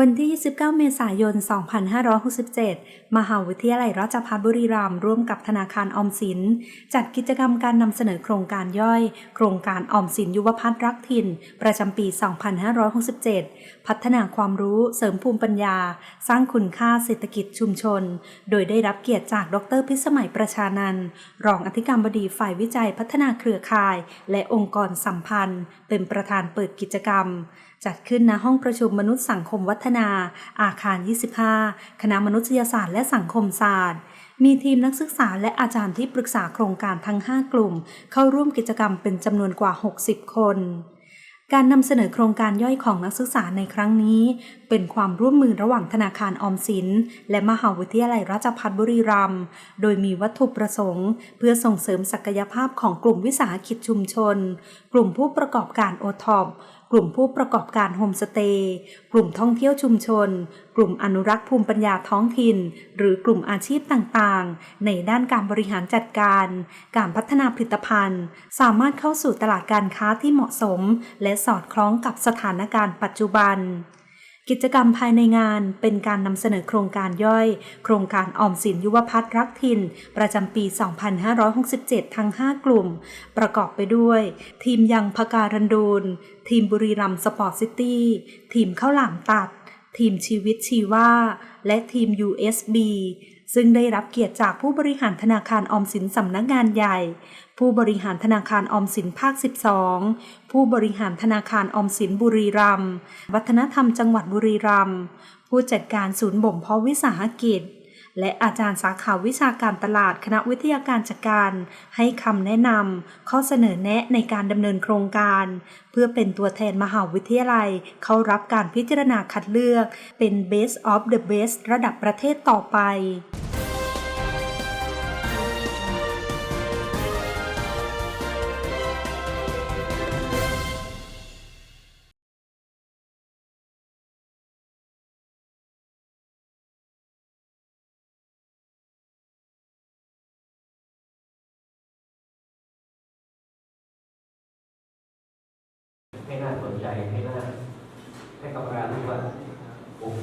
วันที่ 29 เมษายน 2567 มหาวิทยาลัยราชภัฏบุรีรัมย์ร่วมกับธนาคารออมสิน จัดกิจกรรมการนำเสนอโครงการย่อย โครงการออมสินยุวพัฒน์รักถิ่น ประจำปี 2567 พัฒนาความรู้เสริมภูมิปัญญา สร้างคุณค่าเศรษฐกิจชุมชน โดยได้รับเกียรติจากดรพิสมัยประชานันท์รองอธิการบดีฝ่ายวิจัยพัฒนาเครือข่าย และองค์กรสัมพันธ์ เป็นประธานเปิดกิจกรรม จัดขึ้นณห้องประชุมมนุษยสังคมวัฒนา อาคาร 25 คณะมนุษยศาสตร์และสังคมศาสตร์ มีทีมนักศึกษาและอาจารย์ที่ปรึกษาโครงการทั้ง 5 กลุ่ม เข้าร่วมกิจกรรมเป็นจำนวนกว่า 60 คนการนำเสนอโครงการย่อยของนักศึกษาในครั้งนี้ เป็นความร่วมมือระหว่างธนาคารออมสิน และมหาวิทยาลัยราชภัฏบุรีรัมย์โดยมีวัตถุประสงค์ เพื่อส่งเสริมศักยภาพของกลุ่มวิสาหกิจชุมชน กลุ่มผู้ประกอบการโอทอป กลุ่มผู้ประกอบการโฮมสเตย์ กลุ่มท่องเที่ยวชุมชน กลุ่มอนุรักษ์ภูมิปัญญาท้องถิ่น หรือกลุ่มอาชีพต่างๆ ในด้านการบริหารจัดการ การพัฒนาผลิตภัณฑ์ สามารถเข้าสู่ตลาดการค้าที่เหมาะสม และสอดคล้องกับสถานการณ์ปัจจุบัน กิจกรรมภายในงานเป็นการนำเสนอโครงการย่อย โครงการออมสินยุวพัฒน์รักถิ่น ประจำปี 2567 ทั้ง 5 กลุ่ม ประกอบไปด้วย ทีมยังพการันดูน ทีมบุรีรัมย์สปอร์ตซิตี้ ทีมข้าวหลามตัด ทีมชีวิตชีว่า และทีม USB ซึ่งได้รับเกียรติจากผู้บริหารธนาคารออมสินสำนักงานใหญ่ ผู้บริหารธนาคารออมสินภาค 12 ผู้บริหารธนาคารออมสินบุรีรัมย์ วัฒนธรรมจังหวัดบุรีรัมย์ ผู้จัดการศูนย์บ่มเพาะวิสาหกิจ และอาจารย์สาขาวิชาการตลาดคณะวิทยาการจัดการ ให้คำแนะนำข้อเสนอแนะในการดำเนินโครงการ เพื่อเป็นตัวแทนมหาวิทยาลัย เข้ารับการพิจารณาคัดเลือกเป็น Best of the Best ระดับประเทศต่อไป ให้น่าสนใจให้น่าให้กับการู้ว่าโอเค